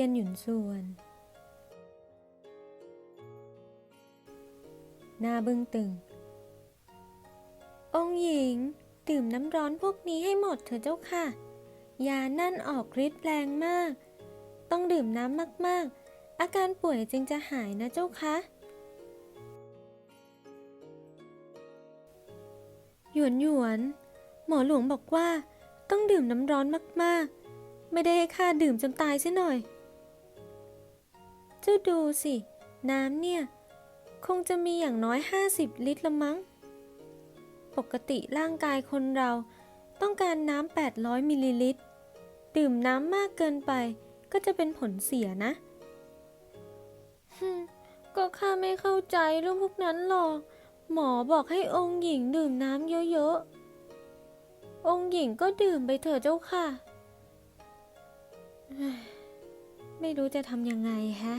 ียนหยุนส่วน หน้าบึ้งตึง องหญิง ดื่มน้ำร้อนพวกนี้ให้หมดเถอะเจ้าค่ะ ยานั่นออกฤทธิ์แรงมาก ต้องดื่มน้ำมากๆ อาการป่วยจึงจะหายนะเจ้าคะหยวนหยวน หมอหลวงบอกว่าต้องดื่มน้ำร้อนมากๆ ไม่ได้ให้ข้าดื่มจนตายซะหน่อย เจ้าดูสิ น้ำเนี่ย คงจะมีอย่างน้อย 50 ลิตรละมั้ง ปกติร่างกายคนเราต้องการน้ำ800 มิลลิลิตร ดื่มน้ำมากเกินไปก็จะเป็นผลเสียนะฮึก็ข้าไม่เข้าใจเรื่องพวกนั้นหรอก หมอบอกให้องค์หญิงดื่มน้ำเยอะๆ องค์หญิงก็ดื่มไปเถอะเจ้าค่ะ ไม่รู้จะทำยังไงแฮะ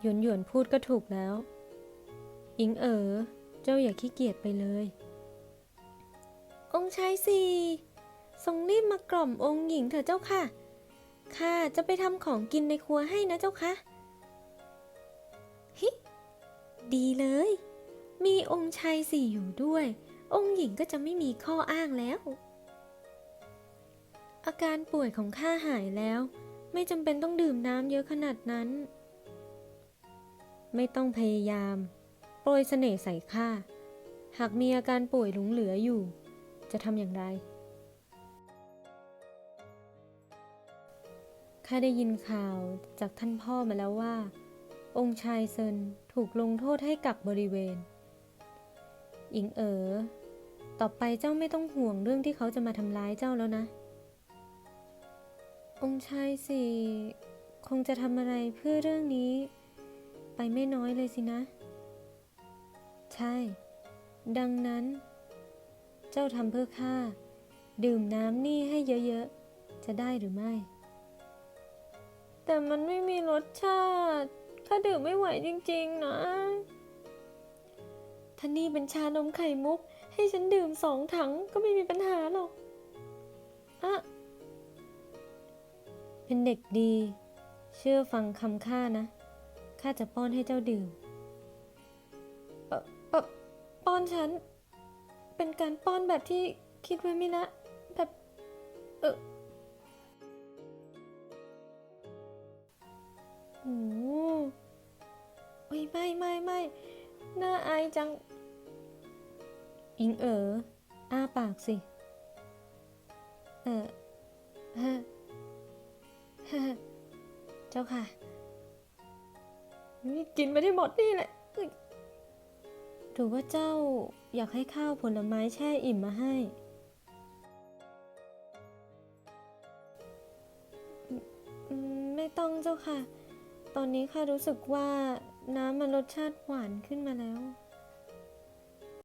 หยวนหยวนพูดก็ถูกแล้ว อิงเอ๋อ เจ้าอย่าขี้เกียจไปเลย องค์ชายสี่ทรงรีบมากล่อมองค์หญิงเถอะเจ้าค่ะ ข้าจะไปทำของกินในครัวให้นะเจ้าค่ะ ฮิ ดีเลย มีองค์ชายสี่อยู่ด้วย องค์หญิงก็จะไม่มีข้ออ้างแล้ว อาการป่วยของข้าหายแล้ว ไม่จำเป็นต้องดื่มน้ำเยอะขนาดนั้น ไม่ต้องพยายาม โปรยเสน่ห์ใส่ข้า หากมีอาการป่วยหลงเหลืออยู่ จะทำอย่างไร ข้าได้ยินข่าวจากท่านพ่อมาแล้วว่า องค์ชายเซินถูกลงโทษให้กักบริเวณ อิงเอ๋อ ต่อไปเจ้าไม่ต้องห่วงเรื่องที่เขาจะมาทำร้ายเจ้าแล้วนะ องค์ชายสี่คงจะทำอะไรเพื่อเรื่องนี้ ไปไม่น้อยเลยสินะ ใช่ ดังนั้น เจ้าทำเพื่อข้าดื่มน้ำนี่ให้เยอะๆ จะได้หรือไม่ แต่มันไม่มีรสชาติข้าดื่มไม่ไหวจริงๆนะท่านี่เป็นชานมไข่มุก ให้ฉันดื่มสองถังก็ไม่มีปัญหาหรอก อะ เป็นเด็กดี เชื่อฟังคำข้านะ ข้าจะป้อนให้เจ้าดื่มเอ่อเอ่อป้อนฉัน เป็นการป้อนแบบที่คิดไว้ไหมนะแบบเออโอ้โหเฮ้ยไม่ไม่ไม่น่าอายจัง อิงเอ๋ออ้าปากสิ เออ เจ้าค่ะนี่กินไปได้หมดนี่แหละเอ้ยหรือว่าเจ้าอยากให้ข้าวผลไม้แช่อิ่มมาให้อืมอืมไม่ต้องเจ้าค่ะ ตอนนี้ข้ารู้สึกว่าน้ำมันรสชาติหวานขึ้นมาแล้ว